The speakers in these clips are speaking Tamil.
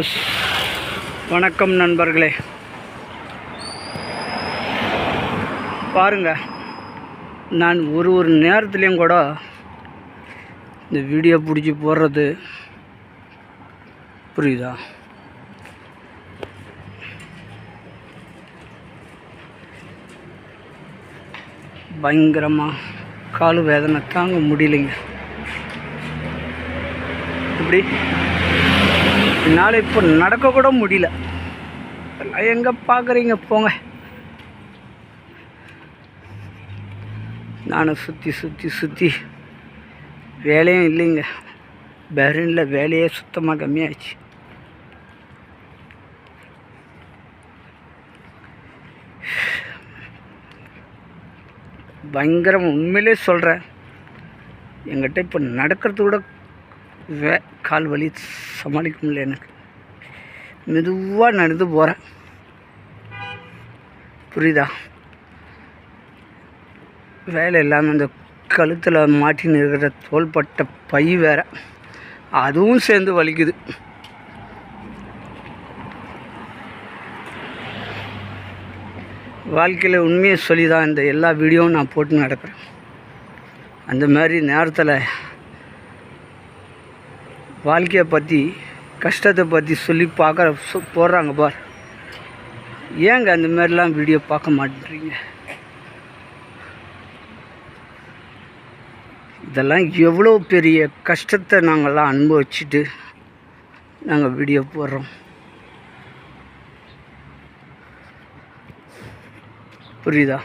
அஸ். வணக்கம் நண்பர்களே. பாருங்க நான் ஒரு ஒரு நேரத்துலேயும் கூட இந்த வீடியோ பிடிச்சி போடுறது புரியுதா? பயங்கரமாக கால் வேதனை தாங்க முடியலைங்க. இப்படி என்னால் இப்போ நடக்க கூட முடியல. எல்லாம் எங்கே பார்க்குறீங்க போங்க. நானும் சுற்றி சுற்றி சுற்றி வேலையும் இல்லைங்க. பெஹ்ரைனில் வேலையே சுத்தமாக கம்மியாகிடுச்சு பயங்கரம் உண்மையிலே சொல்கிறேன் எங்கிட்ட இப்போ நடக்கிறது கூட வே கால் வலி சமாளிக்க முடியல எனக்கு. மெதுவாக நடந்து போகிறேன் புரியுதா? வேலை இல்லாமல் இந்த கழுத்தில் மாட்டின்னு இருக்கிற தோள்பட்ட பை வேற. அதுவும் சேர்ந்து வலிக்குது. வாழ்க்கையில் உண்மையை சொல்லி தான் இந்த எல்லா வீடியோவும் நான் போட்டு நடக்கிறேன். அந்த மாதிரி நேரத்தில் வாழ்க்கையை பற்றி கஷ்டத்தை பற்றி சொல்லி பார்க்குற சொ- போடுறாங்க பார். ஏங்க அந்த மாதிரிலாம் வீடியோ பார்க்க மாட்டேறீங்க இதெல்லாம் எவ்வளோ பெரிய கஷ்டத்தை நாங்கள்லாம் அனுபவிச்சுட்டு நாங்கள் வீடியோ போடுறோம். புரியுதா?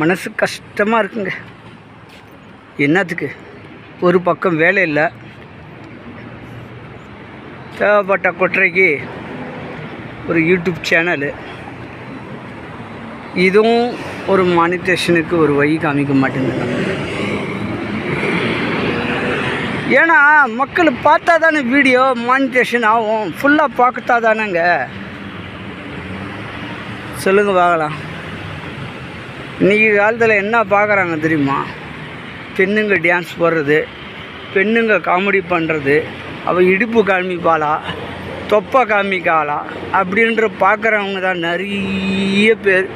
மனசு கஷ்டமாக இருக்குங்க. என்னத்துக்கு? ஒரு பக்கம் வேலை இல்லை. தேவைப்பட்ட கொற்றைக்கு ஒரு யூடியூப் சேனலு. இதுவும் ஒரு மானிட்டேஷனுக்கு ஒரு வழி காமிக்க மாட்டேங்குது. ஏன்னா மக்கள் பார்த்தா தானே வீடியோ மானிட்டேஷன் ஆகும். ஃபுல்லாக பார்க்கத்தா தானேங்க. சொல்லுங்கள் பார்க்கலாம். இன்றைக்கி காலத்தில் என்ன பார்க்குறாங்க தெரியுமா? பெண்ணுங்க டான்ஸ் போடுறது பெண்ணுங்க காமெடி பண்ணுறது அவள் இடுப்பு காமிப்பாளா தொப்பை காமிக்காளா அப்படின்ற பார்க்குறவங்க தான் நிறைய பேர்.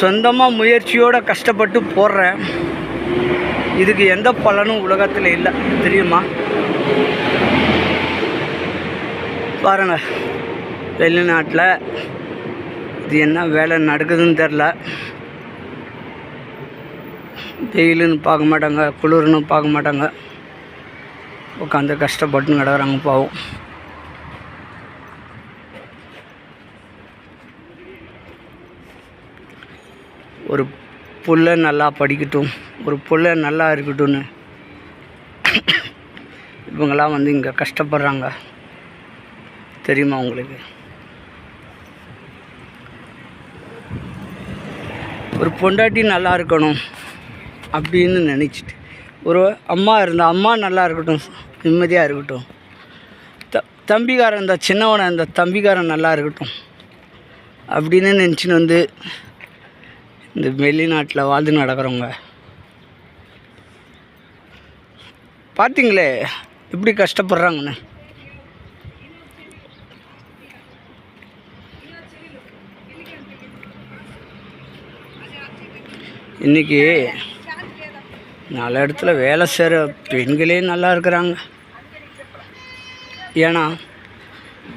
சொந்தமாக முயற்சியோடு கஷ்டப்பட்டு போடுறேன். இதுக்கு எந்த பலனும் உலகத்தில் இல்லை தெரியுமா? பாருங்கள் வெளிநாட்டில் இது என்ன வேலை நடக்குதுன்னு தெரில வெயிலுன்னு பார்க்க மாட்டாங்க குளிர்னு பார்க்க மாட்டாங்க. உட்காந்து கஷ்டப்பட்டுன்னு கிடக்குறாங்க பாவம். ஒரு புள்ள நல்லா படிக்கட்டும் ஒரு புள்ள நல்லா இருக்கட்டும்னு. இவங்கெல்லாம் வந்து இங்கே கஷ்டப்படுறாங்க. தெரியுமா உங்களுக்கு? ஒரு பொண்டாட்டி நல்லா இருக்கணும் அப்படின்னு நினச்சிட்டு. ஒரு அம்மா இருந்தால் அம்மா நல்லா இருக்கட்டும் நிம்மதியாக இருக்கட்டும். த தம்பிக்காரன் இந்த சின்னவனை இந்த தம்பிக்காரன் நல்லா இருக்கட்டும். அப்படின்னு நினச்சின்னு வந்து இந்த வெளிநாட்டில் வாழ்ந்து நடக்கிறவங்க. பார்த்தீங்களே எப்படி கஷ்டப்படுறாங்கன்னு. இன்றைக்கி நல்ல இடத்துல வேலை செய்கிற பெண்களே நல்லா இருக்கிறாங்க. ஏன்னா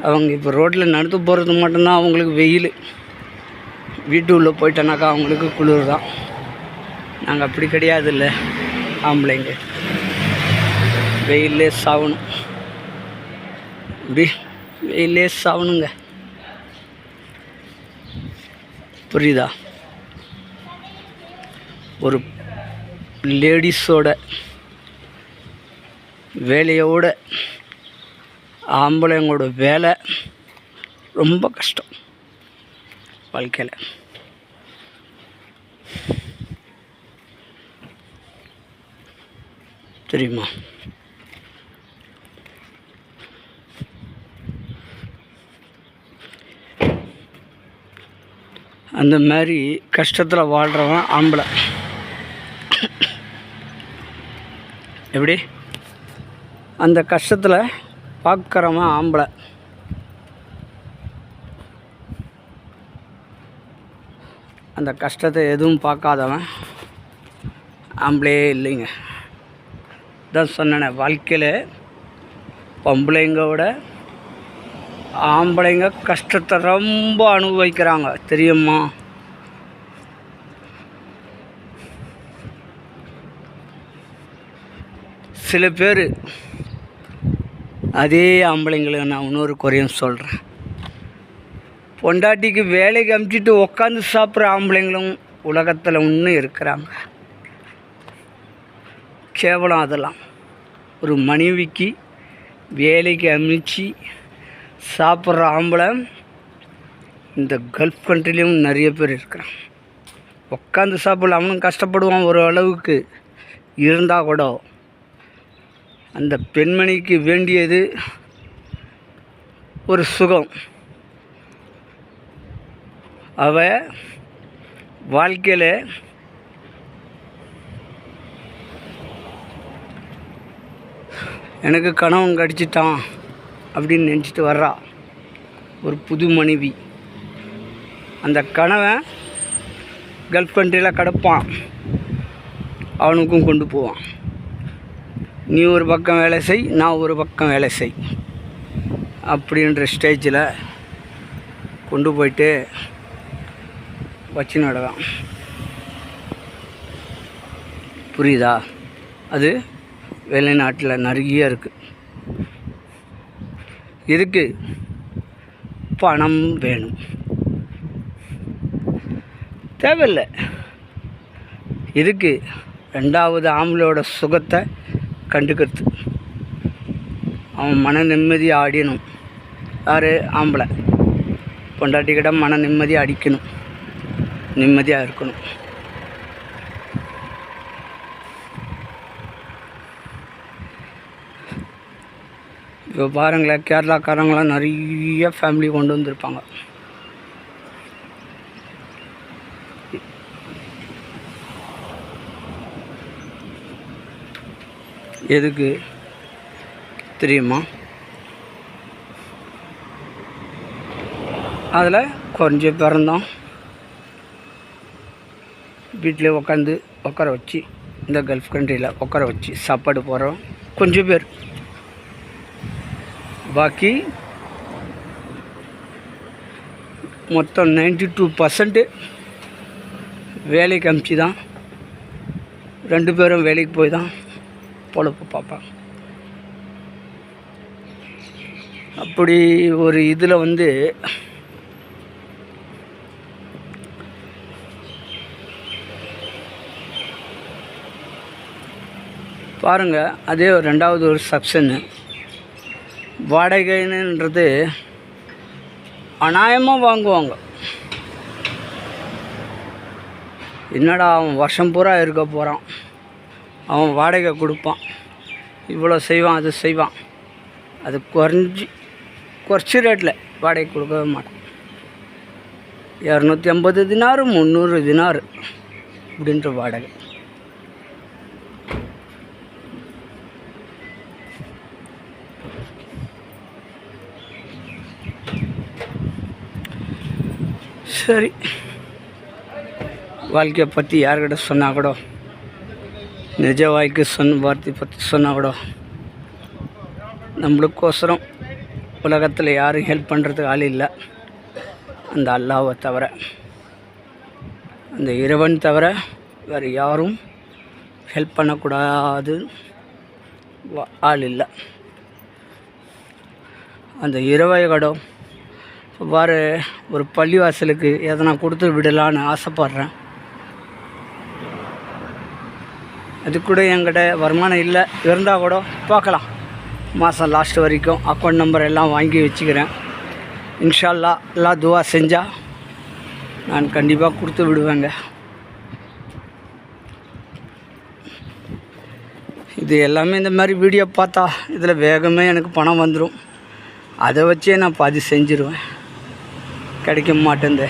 அவங்க இப்போ ரோட்டில் நடந்து போகிறது மட்டும்தான் அவங்களுக்கு வெயில். வீட்டு உள்ளே போயிட்டோன்னாக்கா அவங்களுக்கு குளிர் தான். நாங்கள் அப்படி கிடையாது இல்லை ஆம்பளைங்க. வெயிலே சாகணும் இப்படி வெயிலே சாகணுங்க புரியுதா? ஒரு லேடிஸோட வேலையோட ஆம்பளைங்களோட வேலை ரொம்ப கஷ்டம் வாழ்க்கையில். தெரியுமா? அந்த மாதிரி கஷ்டத்தில் வாழ்கிறவன் ஆம்பளை. எப்படி? அந்த கஷ்டத்தில் பார்க்குறவன் ஆம்பளை. அந்த கஷ்டத்தை எதுவும் பார்க்காதவன் ஆம்பளையே இல்லைங்க. தான் சொன்னேனே வாழ்க்கையில் பொம்பளைங்களோட ஆம்பளைங்க கஷ்டத்தை ரொம்ப அனுபவிக்கிறாங்க. தெரியுமா? சில பேர் அதே ஆம்பளைங்களுக்கு நான் இன்னொரு குறையும் சொல்கிறேன் பொண்டாட்டிக்கு வேலைக்கு அமுச்சிட்டு உட்காந்து சாப்பிட்ற ஆம்பளைங்களும் உலகத்தில் இன்னும் இருக்கிறாங்க. கேவலம் அதெல்லாம். ஒரு மனைவிக்கு வேலைக்கு அமுச்சு சாப்பிட்ற ஆம்பளை இந்த கல்ஃப் கண்ட்ரிலையும் நிறைய பேர் இருக்கிறான் உட்காந்து சாப்பிடல அவனும் கஷ்டப்படுவான் ஒரு அளவுக்கு. இருந்தால் கூட அந்த பெண்மணிக்கு வேண்டியது ஒரு சுகம். அவ வாழ்க்கையில் எனக்கு கணவன் கடிச்சிட்டான் அப்படின்னு நினச்சிட்டு வர்றா. ஒரு புது மனைவி. அந்த கணவன் கல்ஃப் கண்ட்ரியில் கிடப்பான். அவனுக்கும் கொண்டு போவான். நீ ஒரு பக்கம் வேலை செய் நான் ஒரு பக்கம் வேலை செய். அப்படின்ற ஸ்டேஜில் கொண்டு போயிட்டு வச்சு நடதான் புரியுதா? அது வெளிநாட்டில் நிறைய இருக்குது இதுக்கு பணம் வேணும். தேவையில்லை. இதுக்கு ரெண்டாவது ஆம்பளோட சுகத்தை கண்டுக்கிறது. அவன் மன நிம்மதி ஆடியணும் யார்? ஆம்பளை. பொண்டாட்டிக்கிட்ட மன நிம்மதியாக அடிக்கணும். நிம்மதியாக இருக்கணும். இப்போ பாருங்களேன் கேரளாக்காரங்களாம் நிறைய ஃபேமிலி கொண்டு வந்திருப்பாங்க. எதுக்கு? தெரியுமா? அதில் குறைஞ்சி பிறந்தோம் வீட்டில் உட்காந்து உட்கார வச்சு இந்த கல்ஃப் கண்ட்ரியில் உட்கார வச்சு சாப்பாடு போகிறோம் கொஞ்சம் பேர். பாக்கி மொத்தம் நைன்டி டூ பர்சன்ட்டு வேலைக்கு அமுச்சு தான் ரெண்டு பேரும் வேலைக்கு போய் தான் பொழப்பு பார்ப்பாங்க. அப்படி ஒரு இதில் வந்து பாருங்கள் அதே ஒரு ரெண்டாவது ஒரு சப்ஷனு வாடகைன்றது அநாயமாக வாங்குவாங்க. என்னடா அவன் வருஷம் பூரா இருக்க போகிறான் அவன் வாடகை கொடுப்பான். இவ்வளோ செய்வான் அது செய்வான். அது குறைஞ்சி குறைச்சி ரேட்டில் வாடகை கொடுக்கவே மாட்டான். இரநூத்தி ஐம்பது தினாறு முந்நூறு தினாறு அப்படின்ற வாடகை. சரி. வாழ்க்கையை பற்றி யார்கிட்ட சொன்னால் கூட நிஜ வாழ்க்கை சொன்ன வார்த்தை பற்றி சொன்னால் கூட நம்மளுக்கோசரம் உலகத்தில் யாரும் ஹெல்ப் பண்ணுறதுக்கு ஆள் இல்லை. அந்த அல்லாவை தவிர அந்த இறைவன் தவிர வேறு யாரும் ஹெல்ப் பண்ணக்கூடாது ஆள் இல்லை. அந்த இரவை கடம் இவ்வாறு ஒரு பள்ளிவாசலுக்கு எதனா கொடுத்து விடலான்னு ஆசைப்பட்றேன். அது கூட என்கிட்ட வருமானம் இல்லை. இருந்தால் கூட பார்க்கலாம். மாதம் லாஸ்ட் வரைக்கும் அக்கௌண்ட் நம்பர் எல்லாம் வாங்கி வச்சுக்கிறேன். இன்ஷா அல்லாஹ் எல்லாம் துவா செஞ்சால் நான் கண்டிப்பாக கொடுத்து விடுவேங்க. இது எல்லாமே இந்த மாதிரி வீடியோ பார்த்தா இதில் வேகமே எனக்கு பணம் வந்துடும் அதை வச்சே நான் பாதி செஞ்சிருவேன். கிடைக்க மாட்டேங்குது